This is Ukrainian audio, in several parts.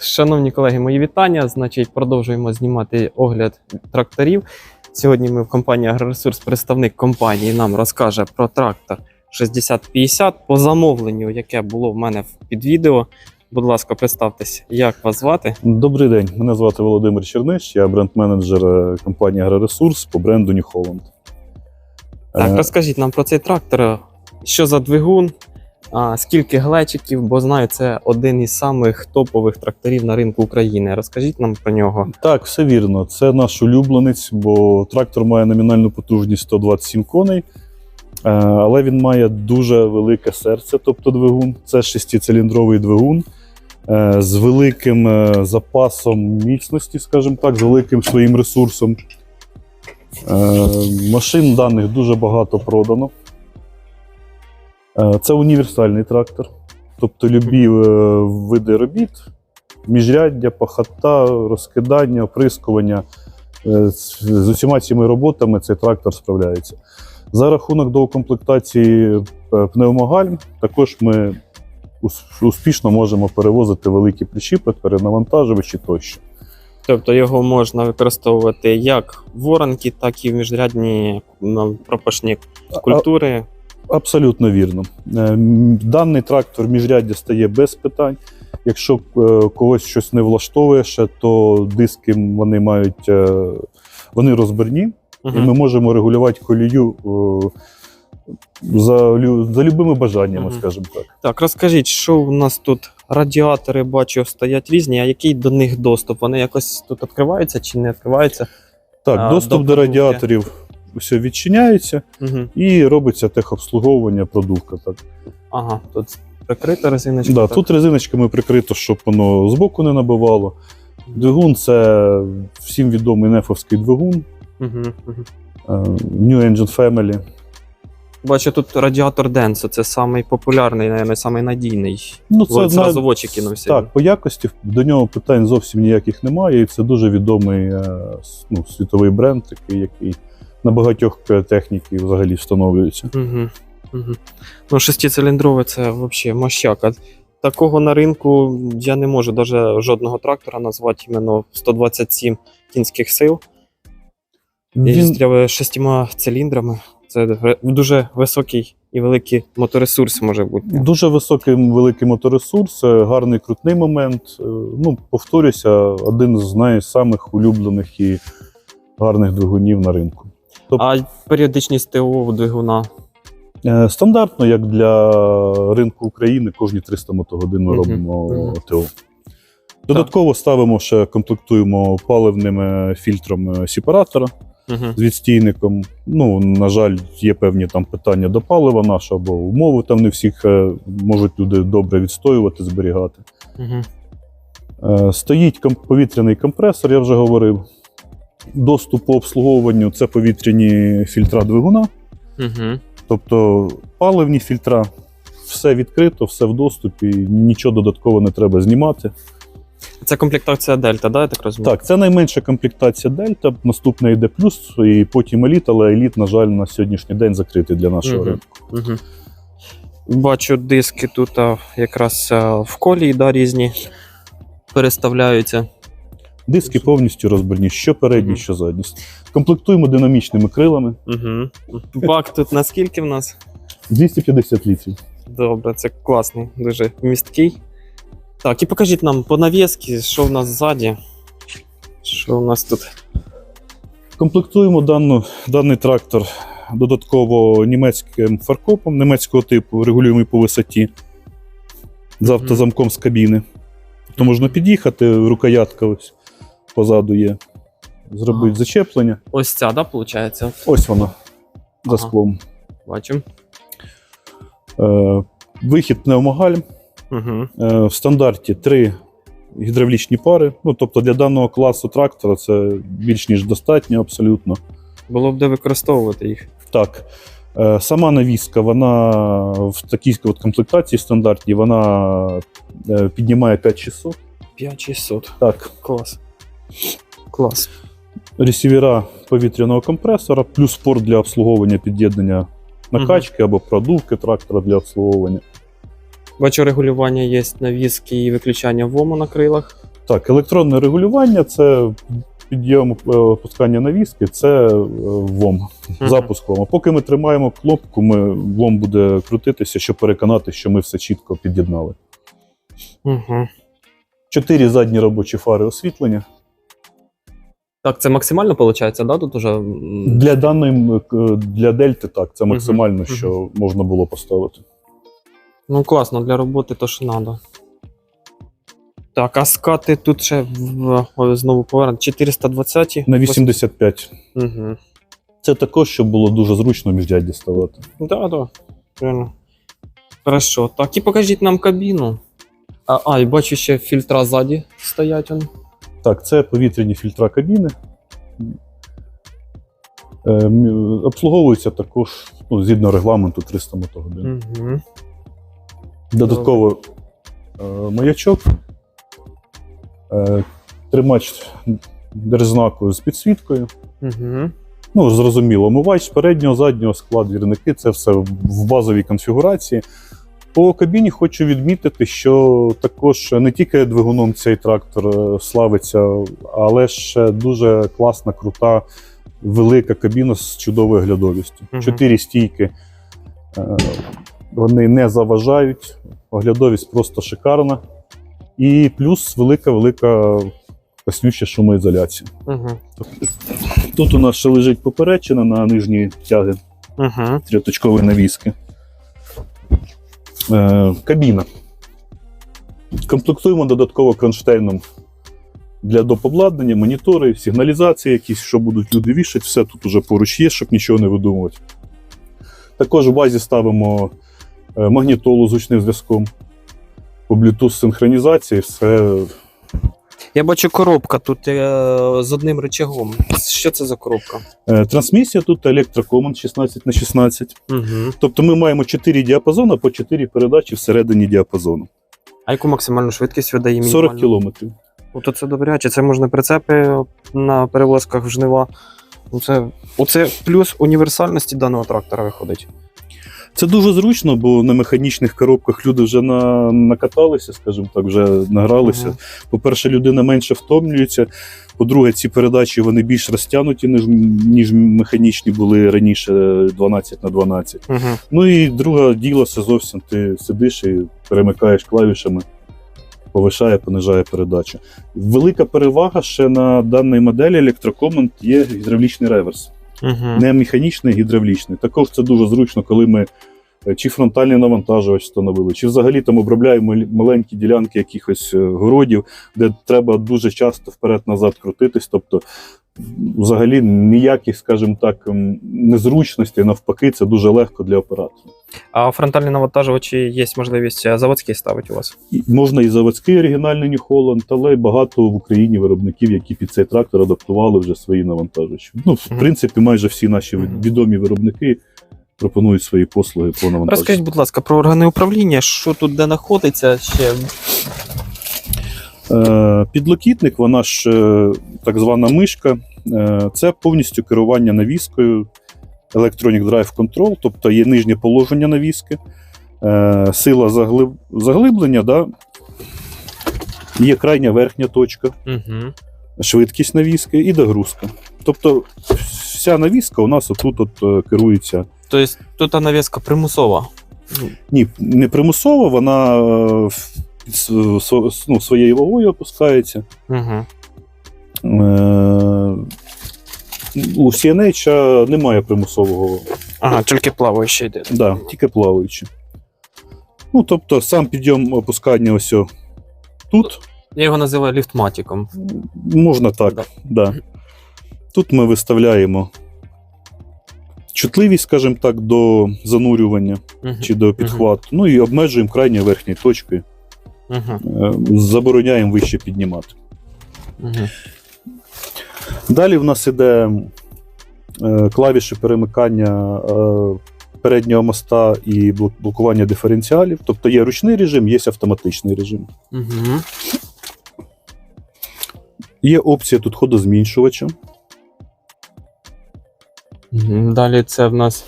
шановні колеги, мої вітання. Значить, продовжуємо знімати огляд тракторів. Сьогодні ми в компанії Агроресурс, представник компанії, нам розкаже про трактор 6050 по замовленню, яке було в мене під відео. Будь ласка, представтесь, як вас звати? Добрий день, мене звати Володимир Черниш, я бренд-менеджер е, компанії Агроресурс по бренду New Holland. Так, Е, розкажіть нам про цей трактор. Що за двигун? Скільки глечиків, бо знаю, це один із самих топових тракторів на ринку України. Розкажіть нам про нього. Так, все вірно. Це наш улюбленець, бо трактор має номінальну потужність 127 коней, е, але він має дуже велике серце, тобто двигун. Це шестициліндровий двигун е, з великим е, запасом міцності, скажімо так, з великим своїм ресурсом. Машин даних дуже багато продано. Е, Це універсальний трактор. Тобто любі е, види робіт, міжряддя, пахота, розкидання, оприскування. Е, з- усіма цими роботами цей трактор справляється. За рахунок доукомплектації пневмогальм, також ми успішно можемо перевозити великі причіпи, перенавантажувачі тощо. Тобто його можна використовувати як в воронки, так і в міжрядні пропашні культури. Абсолютно вірно. Е, Даний трактор міжряддя стає без питань. Якщо е, когось щось не влаштовує ще, то диски вони мають е, вони розбірні, і ми можемо регулювати колію за, за любими бажаннями, Мгм. скажімо так. Так, розкажіть, що у нас тут радіатори, бачу, стоять різні, а який до них доступ? Вони якось тут відкриваються чи не відкриваються? Так, А, доступ до до радіаторів все відчиняється Угу. і робиться техобслуговування, продувка. Так. Ага, тут прикрита резиночка. Да, так. тут резиночками прикрито, щоб воно збоку не набивало. Двигун це всім відомий нефовський двигун. Угу, угу. New Engine Family. Бачу, тут радіатор Денсо, це самий популярний, мабуть, самий надійний. Ну, Це це зразу на- в очі кинувся. Так, по якості до нього питань зовсім ніяких немає. І це дуже відомий е, ну, світовий бренд, такий, який на багатьох е, техніки взагалі встановлюється. Угу. Угу. Ну, шестициліндровий це взагалі мощака. Такого на ринку я не можу навіть жодного трактора назвати іменно 127 кінських сил. Він, з трьома циліндрами. Це дуже високий і великий моторесурс може бути. Дуже високий великий моторесурс, е, гарний крутний момент. Е, Ну, повторюся, один з найсамих улюблених і гарних двигунів на ринку. А періодичність ТО двигуна. Е, Стандартно, як для ринку України, кожні 300 мотогодин ми робимо. ТО. Додатково ставимо ще комплектуємо паливним фільтром сепаратора з відстійником. Ну, на жаль, є певні там питання до палива нашого, бо умови там не всіх е, можуть люди добре відстоювати, зберігати. Е, Стоїть повітряний компресор, я вже говорив. Доступ по обслуговуванню це повітряні фільтра двигуна. Угу. Тобто паливні фільтра, все відкрито, все в доступі, нічого додатково не треба знімати. Це комплектація Дельта, да, я так розумію? Так, це найменша комплектація Дельта, наступна йде плюс, і потім еліт, але еліт, на жаль, на сьогоднішній день закритий для нашого Мгм. ринку. Угу. Бачу, диски тут якраз в колії да, різні переставляються. Диски повністю розбірні, що передні, що задні. Комплектуємо динамічними крилами. Угу. Бак тут наскільки в нас? 250 літрів. Добре, це класний, дуже місткий. Так, і покажіть нам по нав'язці, що в нас ззаді. Що у нас тут? Комплектуємо дану, даний трактор додатково німецьким фаркопом німецького типу, регулюємий по висоті з автозамком з кабіни. Тобто можна під'їхати, рукоятка ось позаду є. Зробити Ага. зачеплення. Ось ця, да, виходить? Ось вона за Ага. склом. Бачу. Е, вихід пневмогальм. Угу. Е, в стандарті три гідравлічні пари. Ну, тобто для даного класу трактора це більш ніж достатньо абсолютно. Було б де використовувати їх. Так. Е, Сама навіска, вона в такій от комплектації стандартній, вона е, піднімає 5600. 5600. Так. Клас. Клас. Ресівера повітряного компресора, плюс порт для обслуговування під'єднання накачки або продувки трактора для обслуговування. Бачу, регулювання є навіски і виключання ВОМу на крилах. Так, електронне регулювання це підйом е, опускання навіски, це е, ВОМ, Мгм. запуск ВОМа. Поки ми тримаємо кнопку, ми, ВОМ буде крутитися, щоб переконати, що ми все чітко під'єднали. Угу. Чотири задні робочі фари освітлення. Так, це максимально виходить, да? Тут уже. Для даної е, для дельти так, це максимально, мгм. що можна було поставити. Ну, класно, для роботи то що треба. Так, а скати тут ще в, ой, знову повернути. 420. На 85. Угу. Це також, щоб було дуже зручно міждядь діставати. Да, да. Реально. Хорошо. Так, і покажіть нам кабіну. А, а і бачу, ще фільтра ззаді стоять. Он. Так, це повітряні фільтра кабіни. Е, Обслуговуються також ну, згідно регламенту 300 мотогодин. Угу. Додатково е, маячок, е, тримач держзнаку з підсвіткою. Угу. Ну, зрозуміло, омивач переднього, заднього скла, двірники це все в базовій конфігурації. По кабіні хочу відмітити, що також не тільки двигуном цей трактор е, славиться, але ще дуже класна, крута, велика кабіна з чудовою оглядовістю. Мгм. Чотири стійки. е, Вони не заважають, оглядовість просто шикарна. І плюс велика-велика паснюща шумоізоляція. Угу. Тут у нас ще лежить поперечина на нижній тяги Угу. трьоточкової навіски. Е, кабіна. Комплектуємо додатково кронштейном для допобладнання, монітори, сигналізації якісь, що будуть люди вішати, все тут уже поруч є, щоб нічого не видумувати. Також в базі ставимо е, магнітолу з гучним зв'язком. По Bluetooth синхронізації, все Я бачу коробка тут е, з одним рычагом. Що це за коробка? Е, Трансмісія тут електрокоманд 16 на 16 Угу. Тобто ми маємо 4 діапазони по 4 передачі всередині діапазону. А яку максимальну швидкість видає 40 мінімальну? кілометрів. Ото це добряче, це можна прицепи на перевозках в жнива. Ну, Це, оце плюс універсальності даного трактора виходить. Це дуже зручно, бо на механічних коробках люди вже на, накаталися, скажімо так, вже награлися. Мгм. По-перше, людина менше втомлюється. По-друге, ці передачі вони більш розтягнуті, ніж, ніж механічні були раніше 12 на 12. Угу. Ну і друге діло це зовсім ти сидиш і перемикаєш клавішами, повишає, понижає передачу. Велика перевага ще на даній моделі електрокоманд є гідравлічний реверс. Угу. Не механічний, гідравлічний. Також це дуже зручно, коли ми е, чи фронтальний навантажувач встановили, чи взагалі там обробляємо маленькі ділянки якихось е, городів, де треба дуже часто вперед-назад крутитись. Тобто, взагалі ніяких, скажімо так, незручностей, навпаки, це дуже легко для оператора. А фронтальні навантажувачі є можливість е, заводські ставити у вас. І Можна і заводський оригінальний New Holland, але й багато в Україні виробників, які під цей трактор адаптували вже свої навантажувачі. Ну, в Мгм. принципі, майже всі наші відомі виробники пропонують свої послуги по навантаженню. Розкажіть, будь ласка, про органи управління, що тут де знаходиться ще. Е, Підлокітник, вона ж е, так звана мишка, це повністю керування навіскою, Electronic Drive Control, тобто є нижнє положення навіски, е, сила заглиб... заглиблення, да? є крайня верхня точка, Угу. швидкість навіски і догрузка. Тобто вся навіска у нас отут от е, керується. Тобто тут та навіска примусова. Ні, не примусово, вона е, ну, своєю вагою опускається. Угу. Е, У CNH немає примусового, Ага, тільки плаваючи йде. да, тільки плаваючи. Ну, тобто, сам підйом опускання ось тут Я його називаю ліфтматиком. можна так. Да. Да. Тут ми виставляємо чутливість, скажімо так, до занурювання Угу. чи до підхвату. Ну і обмежуємо крайньої верхньої точки, Угу. е, забороняємо вище піднімати. Угу. Далі в нас іде е, клавіші перемикання е, переднього моста і блокування диференціалів. Тобто є ручний режим, є автоматичний режим. Угу. Є опція тут ходозміншувача. Далі це в нас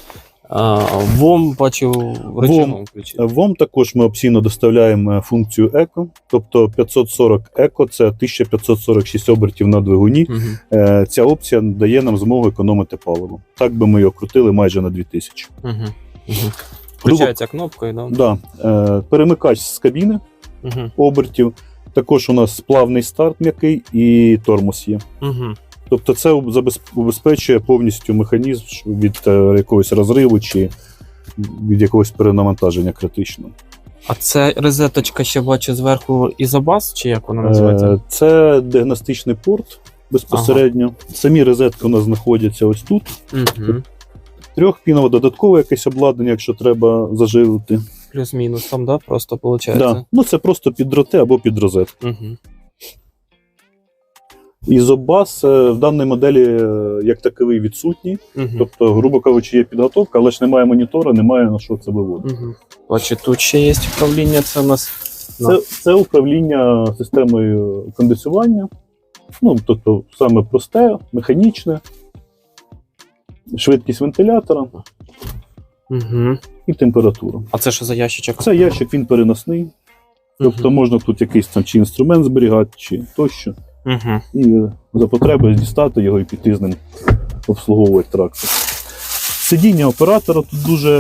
А, ВОМ бачу в речовому ключі. ВОМ також ми опційно доставляємо е, функцію еко, тобто 540 еко це 1546 обертів на двигуні. Е, Ця опція дає нам змогу економити паливо. Так би ми його крутили майже на 2000. Мгм. Мгм. Включається кнопкою, да? Да. Е, Перемикач з кабіни Мгм. обертів. Також у нас плавний старт м'який і тормоз є. Мгм. Тобто це забез- убезпечує повністю механізм від е, якогось розриву чи від якогось перенавантаження критичного. А це розеточка ще бачу зверху ізобас, чи як вона називається? Е, Це діагностичний порт безпосередньо. Самі розетки у нас знаходяться ось тут. Мгм. Трьохпінове додаткове якесь обладнання, якщо треба заживити. Плюс-мінус там, да? Просто виходить. Да. Ну це просто під дроти або під розетку. Угу. Ізобас е, в даній моделі е, як таковий відсутній. Угу. Тобто, грубо кажучи, є підготовка, але ж немає монітора, немає на що це виводити. Угу. Бачу, тут ще є управління, це у нас. Це, це управління системою кондиціювання. Ну, тобто, саме просте, механічне, швидкість вентилятора Угу. і температура. А це що за ящичок? Це ящик, він переносний. Тобто Мгм. можна тут якийсь там чи інструмент зберігати, чи тощо. Угу. І за потреби дістати його і піти з ним обслуговувати трактор. Сидіння оператора тут дуже,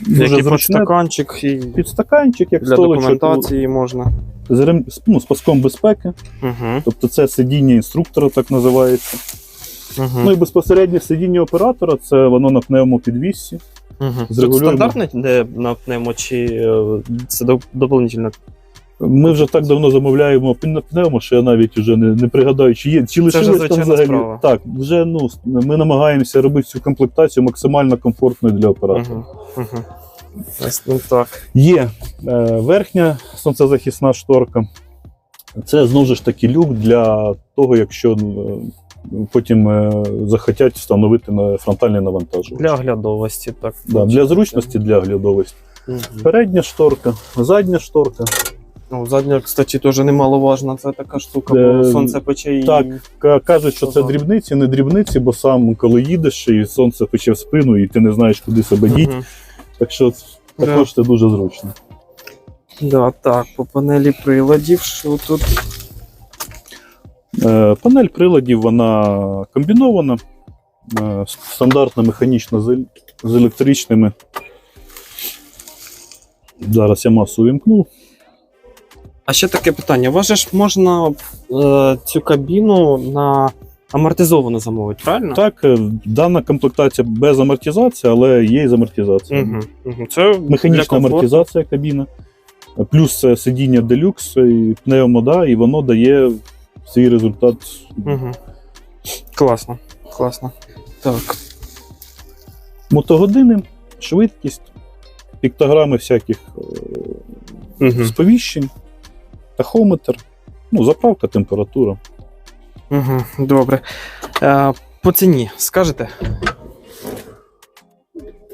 дуже Який зручне. подстаканчик і Підстаканчик, як для столичок документації можна. з, рем... ну, з паском безпеки. Угу. Тобто це сидіння інструктора, так називається. Угу. Ну і безпосередньо сидіння оператора це воно на пневмопідвісці. угу. Тут зрегулюємо. стандартне, де на пневмо, чи е, це доп- доповнительно? Ми вже так давно замовляємо пн- пневмо, що я навіть вже не, не пригадаю, чи є, чи вже лишилось там взагалі. справа. Так, вже ну, ми намагаємося робити цю комплектацію максимально комфортною для оператора. Угу. Угу. Ну так. Є е, верхня сонцезахисна шторка. Це знову ж таки люк для того, якщо е, потім е, захотять встановити на фронтальне навантажування. Для оглядовості, так. Да, для зручності, для оглядовості. Угу. Передня шторка, задня шторка. Ну, задня, кстати, теж немаловажна. Це така штука, Е, бо сонце пече і. так. Ка- Кажуть, що це Ага. дрібниці, не дрібниці, бо сам, коли їдеш, і сонце пече в спину, і ти не знаєш, куди себе діти. Мгм. Так що також це дуже зручно. Да, так, по панелі приладів, що тут. Е, Панель приладів вона комбінована, е, стандартна механічна з, з електричними. Зараз я масу вімкну. А ще таке питання: у вас же ж можна е, цю кабіну на амортизовано замовити, правильно? Так, е, дана комплектація без амортизації, але є і з амортизацією. Угу. Угу. Це для Механічна комфорту. амортизація кабіни, е, плюс це сидіння делюкс і пневмода, і воно дає свій результат. Угу. Класно, класно. Так. Мотогодини, швидкість, піктограми всяких е, Угу. сповіщень, тахометр, ну, заправка, температура. Угу. Добре. Е, по ціні скажете?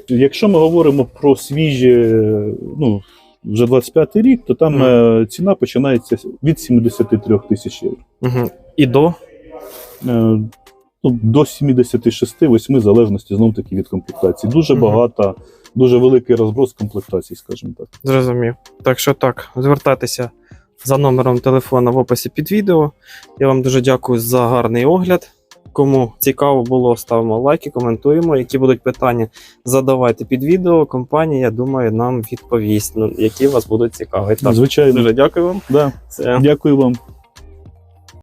Якщо ми говоримо про свіжі, ну, вже 25 рік, то там е, ціна починається від 73 тисяч євро. Угу. І до. Е, Ну, до 76-8, залежності знов таки від комплектації. Дуже Мгм. багато, дуже великий розброс комплектацій, скажімо так. Зрозумів. Так що так, звертайтеся за номером телефона в описі під відео. Я вам дуже дякую за гарний огляд. Кому цікаво було, ставимо лайки, коментуємо. Які будуть питання, задавайте під відео. Компанія, я думаю, нам відповість, ну, які вас будуть цікаві. Так, Звичайно, дуже дякую вам. да. Це дякую вам.